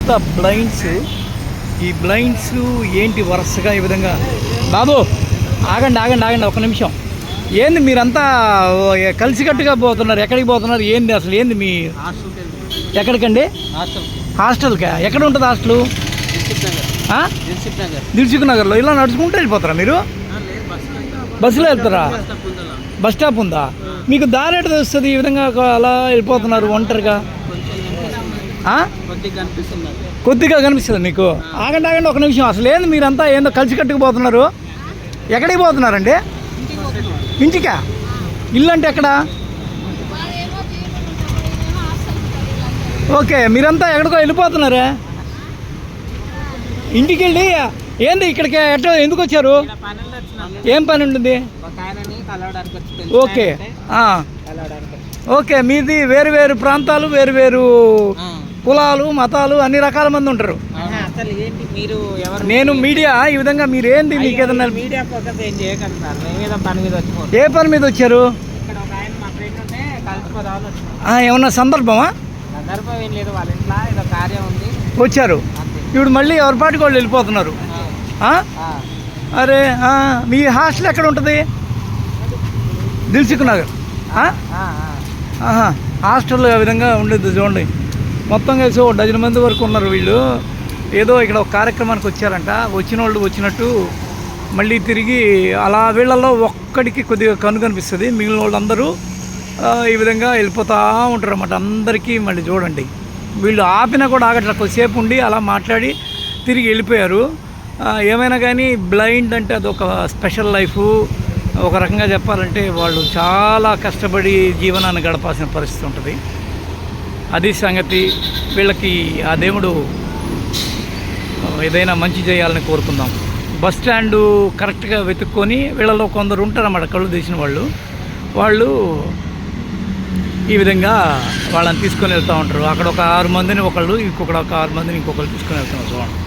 కొత్త బ్లైండ్స్ ఈ బ్లైండ్స్ ఏంటి వరుసగా ఈ విధంగా? బాబు ఆగండి ఆగండి ఆగండి ఒక నిమిషం. ఏంది మీరంతా కలిసికట్టుగా పోతున్నారు ఎక్కడికి పోతున్నారు ఏంది అసలు ఏంది మీ ఎక్కడికండి? హాస్టల్కా. ఎక్కడ ఉంటుంది హాస్టల్? దిల్సుఖ్ నగర్లో. ఇలా నడుచుకుంటూ వెళ్ళిపోతారా మీరు? బస్సులో వెళ్తారా? బస్ స్టాప్ ఉందా? మీకు దారి ఎట్లా తెలుస్తుంది ఈ విధంగా అలా వెళ్ళిపోతున్నారు ఒంటరిగా? కొద్దిగా కనిపిస్తుంది మీకు? ఆగండి ఆగండి ఒక నిమిషం. అసలు ఏంది మీరంతా ఏందో కలిసి కట్టుకుపోతున్నారు ఎక్కడికి పోతున్నారండి? ఇంటికా? ఇల్లు అంటే ఎక్కడ? ఓకే మీరంతా ఎక్కడికో వెళ్ళిపోతున్నారే? ఇంటికి వెళ్ళి ఏంది ఇక్కడికి ఎట్లా ఎందుకు వచ్చారు? ఏం పని ఉంటుంది? ఓకే. ఓకే మీది వేరు వేరు ప్రాంతాలు వేరు వేరు కులాలు మతాలు అన్ని రకాల మంది ఉంటారు. నేను మీడియా ఈ విధంగా మీరు ఏంది మీకు ఏదన్నా ఏం పని మీద వచ్చారు? ఏమన్నా సందర్భమా? వచ్చారు. ఇప్పుడు మళ్ళీ ఎవరి పాటికి వాళ్ళు వెళ్ళిపోతున్నారు. అరే మీ హాస్టల్ ఎక్కడ ఉంటుంది? దిల్సుఖ్ నగర్. ఆ? ఆ, ఆ. ఆహా హాస్టల్ ఆ విధంగా ఉండేది చూడండి. మొత్తం కలిసి ఓ డజన్ మంది వరకు ఉన్నారు వీళ్ళు. ఏదో ఇక్కడ ఒక కార్యక్రమానికి వచ్చారంట. వచ్చిన వాళ్ళు వచ్చినట్టు మళ్ళీ తిరిగి అలా వీళ్ళల్లో ఒక్కడికి కొద్దిగా కను కనిపిస్తుంది. మిగిలిన వాళ్ళందరూ ఈ విధంగా వెళ్ళిపోతూ ఉంటారు అన్నమాట అందరికీ మళ్ళీ చూడండి. వీళ్ళు ఆపినా కూడా ఆగట్లా. కొద్దిసేపు ఉండి అలా మాట్లాడి తిరిగి వెళ్ళిపోయారు. ఏమైనా కానీ బ్లైండ్ అంటే అదొక స్పెషల్ లైఫ్. ఒక రకంగా చెప్పాలంటే వాళ్ళు చాలా కష్టపడి జీవనాన్ని గడపాల్సిన పరిస్థితి ఉంటుంది. అది సంగతి వీళ్ళకి ఆ దేవుడు ఏదైనా మంచి చేయాలని కోరుకుందాం. బస్ స్టాండు కరెక్ట్గా వెతుక్కొని వీళ్ళలో కొందరు ఉంటారన్నమాట కళ్ళు తీసిన వాళ్ళు. వాళ్ళు ఈ విధంగా వాళ్ళని తీసుకొని వెళ్తూ ఉంటారు. అక్కడ ఒక ఆరు మందిని ఒకళ్ళు ఇంకొకడు ఒక ఆరు మందిని ఇంకొకరు తీసుకొని వెళ్తున్నారు. చూడండి